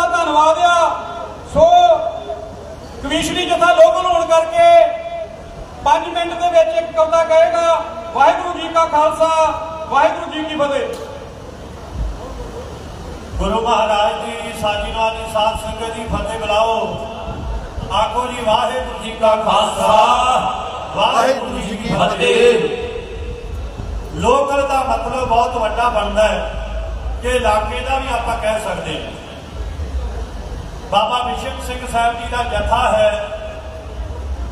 ਦਾ ਧੰਨਵਾਦ ਆ। ਸੋ ਕਮਿਸ਼ਨੀ ਜਥਾ ਲੋਕਲ ਹੋਣ ਕਰਕੇ 5 ਮਿੰਟ ਦੇ ਵਿੱਚ ਇੱਕ ਕਵਿਤਾ ਕਹੇਗਾ, ਵਾਹਿਗੁਰੂ ਜੀ ਕਾ ਖਾਲਸਾ, ਵਾਹਿਗੁਰੂ ਜੀ ਕੀ ਫਤਿਹ। ਗੁਰੂ ਮਹਾਰਾਜ ਜੀ ਸਾਜੀ ਨਾਲ ਦੀ ਸਾਧ ਸੰਗਤ ਜੀ ਫਤਿਹ ਬੁਲਾਓ। ਆਖੋ ਜੀ, ਵਾਹਿਗੁਰੂ ਜੀ ਕਾ ਖਾਲਸਾ, ਵਾਹਿਗੁਰੂ ਜੀ ਕੀ ਫਤਿਹ। ਲੋਕਲ ਦਾ ਮਤਲਬ ਬਹੁਤ ਵੱਡਾ ਬਣਦਾ ਹੈ ਕਿ ਇਲਾਕੇ ਦਾ ਵੀ ਆਪਾਂ ਕਹਿ ਸਕਦੇ ਹਾਂ। ਬਾਬਾ ਬਿਸ਼ਨ ਸਿੰਘ ਸਾਹਿਬ ਜੀ ਦਾ ਜਥਾ ਹੈ।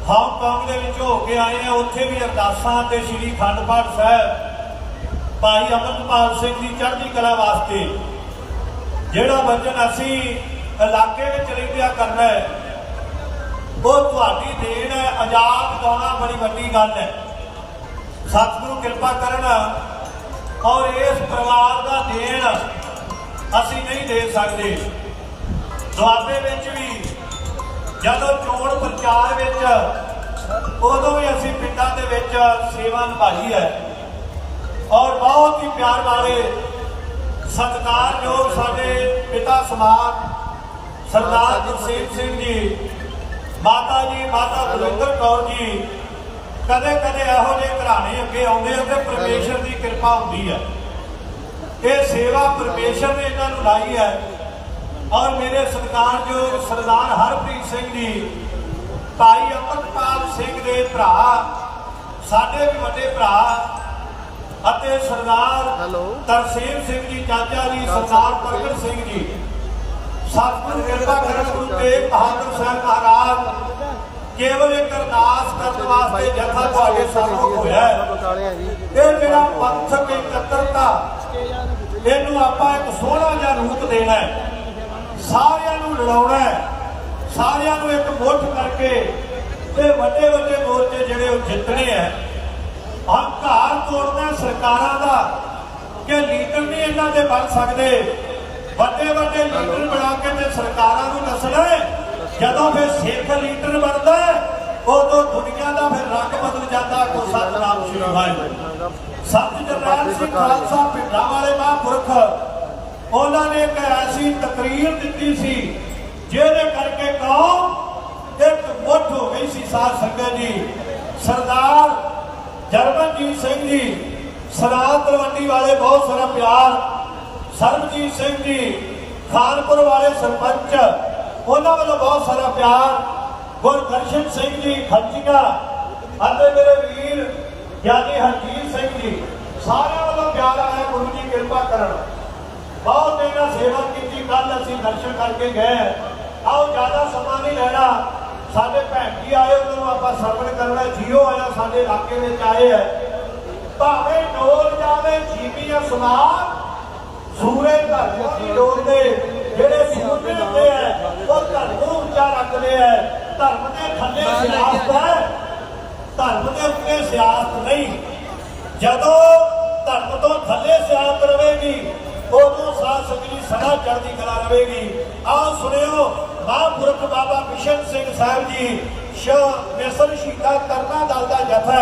ਹਾਂਗਕਾਂਗ ਦੇ ਵਿੱਚ ਹੋ ਕੇ ਆਏ ਆ, ਉੱਥੇ ਵੀ ਅਰਦਾਸਾਂ ਤੇ ਸ੍ਰੀ ਖੰਡ ਪਾਠ ਸਾਹਿਬ, ਭਾਈ ਅਮਰਪਾਲ ਸਿੰਘ ਦੀ ਚੜ੍ਹਦੀ ਕਲਾ ਵਾਸਤੇ। ਜਿਹੜਾ ਵਚਨ ਅਸੀਂ ਇਲਾਕੇ ਵਿੱਚ ਰਹਿੰਦਿਆਂ ਕਰਨਾ ਹੈ, ਉਹ ਤੁਹਾਡੀ ਦੇਣ ਹੈ, ਆਜ਼ਾਦ ਗਾਉਣਾ ਬੜੀ ਵੱਡੀ ਗੱਲ ਹੈ। ਸਤਿਗੁਰੂ ਕਿਰਪਾ ਕਰਨ ਔਰ ਇਸ ਪਰਿਵਾਰ ਦਾ ਦੇਣ ਅਸੀਂ ਨਹੀਂ ਦੇ ਸਕਦੇ। ਦੁਆਬੇ ਵਿੱਚ ਵੀ ਜਦੋਂ ਚੋਣ ਪ੍ਰਚਾਰ ਵਿੱਚ ਉਦੋਂ ਵੀ ਅਸੀਂ ਪਿੰਡਾਂ ਦੇ ਵਿੱਚ ਸੇਵਾ ਨਿਭਾਈ ਹੈ। ਔਰ ਬਹੁਤ ਹੀ ਪਿਆਰ ਵਾਲੇ, ਸਤਿਕਾਰਯੋਗ ਸਾਡੇ ਪਿਤਾ ਸਮਾਜ ਸਰਦਾਰ ਗੁਰਸੇਵ ਸਿੰਘ ਜੀ, ਮਾਤਾ ਜੀ, ਮਾਤਾ ਬਲਵਿੰਦਰ ਕੌਰ ਜੀ ਕਦੇ ਕਦੇ ਇਹੋ ਜਿਹੇ ਘਰਾਣੇ ਅੱਗੇ ਆਉਂਦੇ ਆ ਤੇ ਪਰਮੇਸ਼ਰ ਦੀ ਕਿਰਪਾ ਹੁੰਦੀ ਹੈ। ਇਹ ਸੇਵਾ ਪਰਮੇਸ਼ਰ ਨੇ ਇਹਨਾਂ ਨੂੰ ਲਾਈ ਹੈ। ਔਰ ਮੇਰੇ ਸਤਿਕਾਰਯੋਗ ਸਰਦਾਰ ਹਰਪ੍ਰੀਤ ਸਿੰਘ ਜੀ ਭਾਈ ਅਮਰਪਾਲ ਸਿੰਘ ਦੇ ਭਰਾ ਸਾਡੇ ਵੀ ਵੱਡੇ ਭਰਾ ਅਤੇ ਸਰਦਾਰ। ਤਰਸੇਮ ਸਿੰਘ ਜੀ ਚਾਚਾ ਜੀ ਸਰਦਾਰ ਪ੍ਰਗਟ ਸਿੰਘ ਜੀ। ਸਤਿਗੁਰੂ ਕਿਰਪਾ ਕਰਨ ਗੁਰੂ ਤੇਗ ਬਹਾਦਰ ਸਾਹਿਬ ਮਹਾਰਾਜ ਕੇਵਲ ਇੱਕ ਅਰਦਾਸ ਕਰਨ ਵਾਸਤੇ ਜਥਾ ਤੁਹਾਡੇ ਸਾਹਮਣੇ ਹੋਇਆ ਜੀ ਇਹ ਜਿਹੜਾ ਪੰਥਕ ਇਕੱਤਰਤਾ ਇਹਨੂੰ ਆਪਾਂ ਇੱਕ ਸੋਹਣਾ ਜਿਹਾ ਰੂਪ ਦੇਣਾ ਹੈ। ਸਾਰਿਆਂ ਨੂੰ ਲੜਾਉਣਾ ਹੈ। ਸਾਰਿਆਂ ਨੂੰ ਇੱਕ ਮੁੱਠ ਕਰਕੇ ਤੇ ਵੱਡੇ ਵੱਡੇ ਮੋਰਚੇ ਜਿਹੜੇ ਉਹ ਜਿੱਤਣੇ ਹੈ। ਹੰਕਾਰ ਤੋੜਨਾ ਸਰਕਾਰਾਂ ਦਾ ਕਿ ਲੀਡਰ ਨਹੀਂ ਇਹਨਾਂ ਦੇ ਬਣ ਸਕਦੇ। ਵੱਡੇ ਵੱਡੇ ਲੀਡਰ ਬਣਾ ਕੇ ਤੇ ਸਰਕਾਰਾਂ ਨੂੰ ਨਸਣਾ ਜਦੋਂ ਫਿਰ ਸਿੱਖ ਲੀਡਰ ਬਣਦਾ ਉਦੋਂ ਦੁਨੀਆ ਦਾ ਫਿਰ ਰੰਗ ਬਦਲ ਜਾਂਦਾ ਕੋ ਸਤਨਾਮ ਸ਼੍ਰੀ ਵਾਹਿਗੁਰੂ। ਸਤ ਜਰਨੈਲ ਸਿੰਘ ਖਾਲਸਾ ਪਿੰਡਾਂ ਵਾਲੇ ਮਹਾਂਪੁਰਖ ਉਹਨਾਂ ਨੇ ਇੱਕ ਐਸੀ ਤਕਰੀਰ ਦਿੱਤੀ ਸੀ, ਜਿਹਦੇ ਕਰਕੇ ਕੌਮ ਇੱਕ ਮੁੱਠ ਹੋ ਗਈ ਸੀ ਸਾਧ ਸੰਗਤ ਜੀ। ਸਰਦਾਰ ਜਰਮਨਜੀਤ ਸਿੰਘ ਜੀ ਸਨਾਤ ਤਲਵੰਡੀ ਵਾਲੇ ਬਹੁਤ ਸਾਰਾ ਪਿਆਰ। ਸਰਬਜੀਤ ਸਿੰਘ ਜੀ, ਖਾਨਪੁਰ ਵਾਲੇ ਸਰਪੰਚ, ਉਹਨਾਂ ਵੱਲੋਂ ਬਹੁਤ ਸਾਰਾ ਪਿਆਰ। ਗੁਰਦਰਸ਼ਨ ਸਿੰਘ ਜੀ ਖੱਚੀਆਂ ਅਤੇ ਮੇਰੇ ਵੀਰ ਗਿਆਨੀ ਹਰਜੀਤ ਸਿੰਘ ਜੀ, ਸਾਰਿਆਂ ਵੱਲੋਂ ਪਿਆਰ ਆਇਆ ਗੁਰੂ ਜੀ ਕਿਰਪਾ ਕਰਨ। ਬਹੁਤ ਇਹਨਾਂ ਸੇਵਾ ਕੀਤੀ ਕੱਲ ਅਸੀਂ ਦਰਸ਼ਨ ਕਰਕੇ ਗਏ। ਆਓ, ਜ਼ਿਆਦਾ ਸਮਾਂ ਨਹੀਂ ਲੈਣਾ। ਸਾਡੇ ਭੈਣ ਜੀ ਆਏ, ਉਹਨਾਂ ਨੂੰ ਆਪਾਂ ਸਰਵਣ ਕਰਨਾ, ਜੀਓ ਆਇਆ ਸਾਡੇ ਇਲਾਕੇ ਵਿੱਚ ਆਏ ਹੈ। ਭਾਵੇਂ ਡੋਲ ਜਾਵੇ ਜੀਵੀ ਅਸਮਾਨ ਸੂਰਜ ਧਰਤੀ ਦੀ ਡੋਲ ਦੇ ਜਿਹੜੇ ਸੂਰਜ ਹੁੰਦੇ ਆ ਉਹ ਧਰਮ ਨੂੰ ਉੱਚਾ ਰੱਖਦੇ ਆ ਧਰਮ ਦੇ ਥੱਲੇ ਸਿਆਸਤ ਹੈ, ਧਰਮ ਦੇ ਉੱਤੇ ਸਿਆਸਤ ਨਹੀਂ। ਜਦੋਂ ਧਰਮ ਤੋਂ ਥੱਲੇ ਸਿਆਸਤ ਰਹੇਗੀ ਸੰਗਤ ਚੜ੍ਹਦੀ ਕਲਾ ਰਹੇਗੀ। ਆਓ ਸੁਣਿਓ, ਮਹਾਂਪੁਰਖ ਬਾਬਾ ਬਿਸ਼ਨ ਸਿੰਘ ਸਾਹਿਬ ਜੀ ਸ਼ ਮਿਸਰ ਸ਼ਹੀਦਾਂ ਕਰਨਾ ਦਲ ਦਾ ਜਥਾ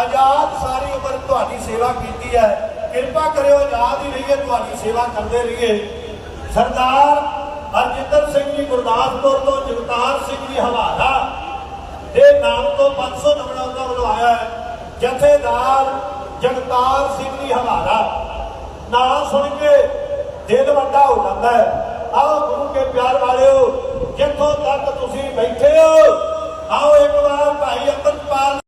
ਆਜ਼ਾਦ ਸਾਰੀ ਉਮਰ ਤੁਹਾਡੀ ਸੇਵਾ ਕੀਤੀ ਹੈ। ਕਿਰਪਾ ਕਰਿਓ, ਆਜ਼ਾਦ ਹੀ ਰਹੀਏ, ਤੁਹਾਡੀ ਸੇਵਾ ਕਰਦੇ ਰਹੀਏ। ਸਰਦਾਰ ਹਰਜਿੰਦਰ ਸਿੰਘ ਜੀ ਗੁਰਦਾਸਪੁਰ ਤੋਂ ਜਗਤਾਰ ਸਿੰਘ ਜੀ ਹਵਾਲਾ ਦੇ ਨਾਮ ਤੋਂ 500 ਨੰਬਰ ਉਹਨਾਂ ਵੱਲੋਂ ਆਇਆ ਹੈ। ਜਥੇਦਾਰ ਜਗਤਾਰ ਸਿੰਘ ਜੀ ਹਵਾਲਾ। ਨਾਮ ਸੁਣ ਕੇ ਦਿਲ ਵੱਡਾ ਹੋ ਜਾਂਦਾ ਹੈ। ਆਓ ਗੁਰੂ ਕੇ ਪਿਆਰ ਵਾਲਿਓ, ਜਿੱਥੋਂ ਤੱਕ ਤੁਸੀਂ ਬੈਠੇ ਹੋ, ਆਓ ਇੱਕ ਵਾਰ ਭਾਈ ਅੰਮ੍ਰਿਤਪਾਲ